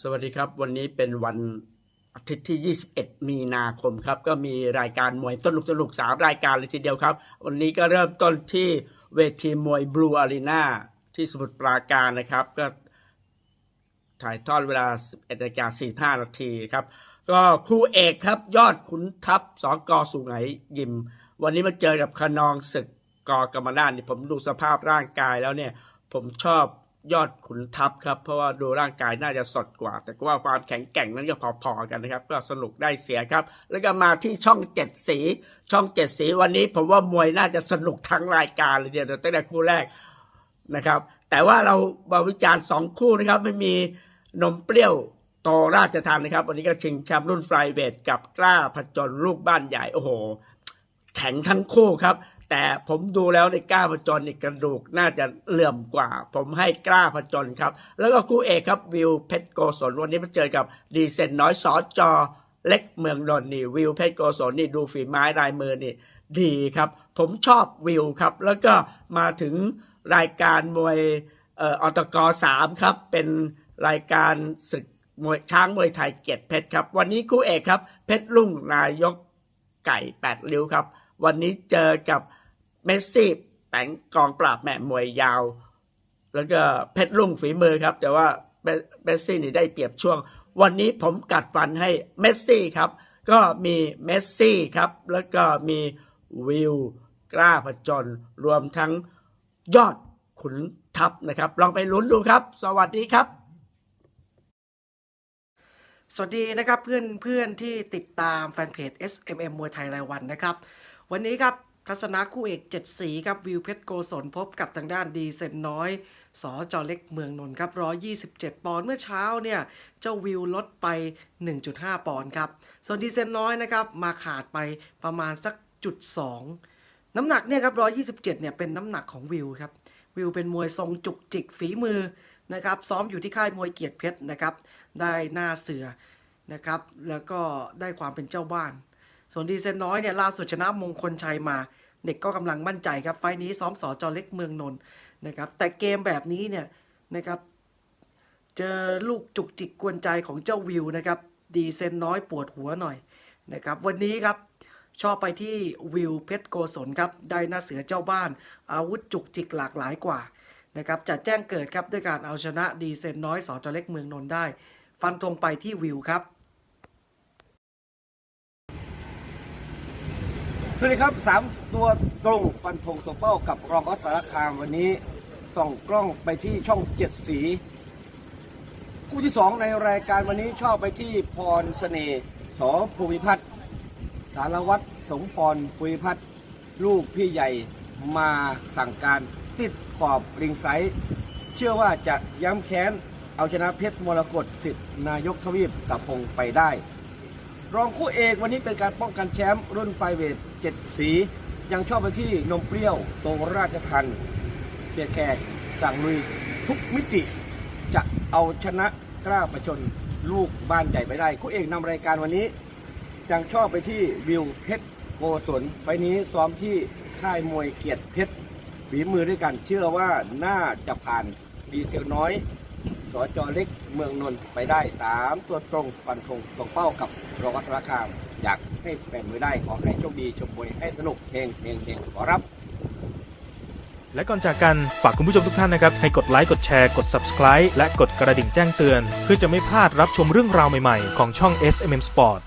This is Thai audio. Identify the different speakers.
Speaker 1: สวัสดีครับ วันนี้เป็นวันอาทิตย์ที่ 21 มีนาคมครับ ก็มีรายการมวยสนุกสนุกสามรายการเลยทีเดียวครับ วันนี้ก็เริ่มต้นที่เวทีมวยบลูอารีนาที่สมุทรปราการนะครับ ก็ถ่ายทอดเวลา 11นาฬิกา45นาทีครับ ก็ครูเอกครับยอดขุนทัพสกสุไหงยิม วันนี้มาเจอกับขนองศึกกกรรมนาศนี่ผมดูสภาพร่างกายแล้วเนี่ย ผมชอบ ยอดขุนทัพครับ เพราะว่าดูร่างกายน่าจะสดกว่า แต่ว่าความแข็งแกร่งนั้นก็พอๆกันนะครับ ก็สนุกได้เสียครับ แล้วก็มาที่ช่องเจ็ดสี ช่องเจ็ดสีวันนี้ผมว่ามวยน่าจะสนุกทั้งรายการเลยเดียวตั้งแต่คู่แรกนะครับ แต่ว่าเรามาวิจารณ์สองคู่นะครับ ไม่มีนมเปรี้ยวโตราชทานนะครับ วันนี้ก็ชิงแชมป์รุ่นไฟเวทกับกล้าผจญลูกบ้านใหญ่โอ้โหแข็งทั้งคู่ครับ แต่ผมดูแล้วในกล้าผจญนี่กระดูกน่าจะเหลื่อมกว่า ผมให้กล้าผจญครับ แล้วก็คู่เอกครับวิวเพชรโกศลวันนี้มาเจอกับดีเซนน้อยสอจอเล็กเมืองนนท์นี่วิวเพชรโกศลนี่ดูฝีไม้ลายมือนี่ดีครับ ผมชอบวิวครับ แล้วก็มาถึงรายการมวยเอ่ออตกสามครับ เป็นรายการศึกมวยช้างมวยไทยเกียรติเพชรครับ วันนี้คู่เอกครับ เพชรลุ่งนายกไก่แปดริ้วครับ วันนี้เจอกับเมสซี่แปงกองปราบแม่มวยยาว แล้วก็เพชรลุ่งฝีมือครับ แต่ว่าเมสซี่นี่ได้เปรียบช่วง วันนี้ผมกัดฟันให้เมสซี่ครับ ก็มีเมสซี่ครับ แล้วก็มีวิวกล้าผจญรวมทั้งยอดขุนทัพนะครับ ลองไปลุ้นดูครับ สวัสดีครับ
Speaker 2: สวัสดีนะครับเพื่อนเพื่อนที่ติดตามแฟนเพจ SMM มวยไทยรายวันนะครับ วันนี้ครับทัศนะคู่เอกเจ็ดสีครับวิวเพชรโกศลพบกับทางด้านดีเซนน้อยสอจอเล็กเมืองนนท์ครับ 127 ปอนด์เมื่อเช้าเนี่ย เจ้าวิวลดไป 1.5 ปอนด์ครับ ส่วนดีเซนน้อยนะครับมาขาดไปประมาณสักจุด2น้ำหนักเนี่ยครับ 127 เนี่ยเป็นน้ำหนักของวิวครับ วิวเป็นมวยทรงจุกจิกฝีมือนะครับซ้อมอยู่ที่ค่ายมวยเกียรติเพชรนะครับ ได้หน้าเสือนะครับ แล้วก็ได้ความเป็นเจ้าบ้าน ส่วนดีเซนน้อยเนี่ยล่าสุดชนะมงคลชัยมา เด็กก็กำลังมั่นใจครับ ไฟนี้ซ้อมสอจอเล็กเมืองนนท์นะครับ แต่เกมแบบนี้เนี่ยนะครับ เจอลูกจุกจิกกวนใจของเจ้าวิวนะครับ ดีเซนน้อยปวดหัวหน่อยนะครับ วันนี้ครับชอบไปที่วิวเพชรโกศลครับ ได้หน้าเสือเจ้าบ้าน อาวุธจุกจิกหลากหลายกว่านะครับจะแจ้งเกิดครับด้วยการเอาชนะดีเซนน้อยสอจอเล็กเมืองนนท์ได้ ฟันธงไปที่วิวครับ
Speaker 3: สวัสดีครับสามตัวตรงฟันธงตัวเป้ากับรองอสสารคามวันนี้ส่องกล้องไปที่ช่องเจ็ดสี คู่ที่สองในรายการวันนี้ชอบไปที่พรเสน่ห์สอภูมิพัฒน์สารวัตรสมพรภูมิพัฒน์ลูกพี่ใหญ่มาสั่งการติดขอบริงไซส์เชื่อว่าจะย้ำแค้น เอาชนะเพชรมรกตสิทธินายกทวีปกับพงไปได้ รองคู่เอกวันนี้เป็นการป้องกันแชมป์รุ่นไฟเวทเจ็ดสี ยังชอบไปที่นมเปรี้ยวโตราชทันเสียแขกสั่งลุยทุกมิติ จะเอาชนะกล้าประชนลูกบ้านใหญ่ไปได้คู่เอกนำรายการวันนี้ยังชอบไปที่วิวเพชรโกศลไปนี้ซ้อมที่ค่ายมวยเกียรติเพชรฝีมือด้วยกันเชื่อว่าน่าจะผ่านดีเซลน้อย สจเล็กเมืองนนท์ไปได้ 3 ตัวตรงปันธงตรงเป้ากับรองวัสารคาม อยากให้แฟนมือได้ขอให้โชคดีชมบวยให้สนุกเฮงเฮงเฮงขอรับ
Speaker 4: และก่อนจากกัน ฝากคุณผู้ชมทุกท่านนะครับ ให้กดไลค์ กดแชร์ กด Subscribe และกดกระดิ่งแจ้งเตือน เพื่อจะไม่พลาดรับชมเรื่องราวใหม่ๆ ของช่อง SMM Sport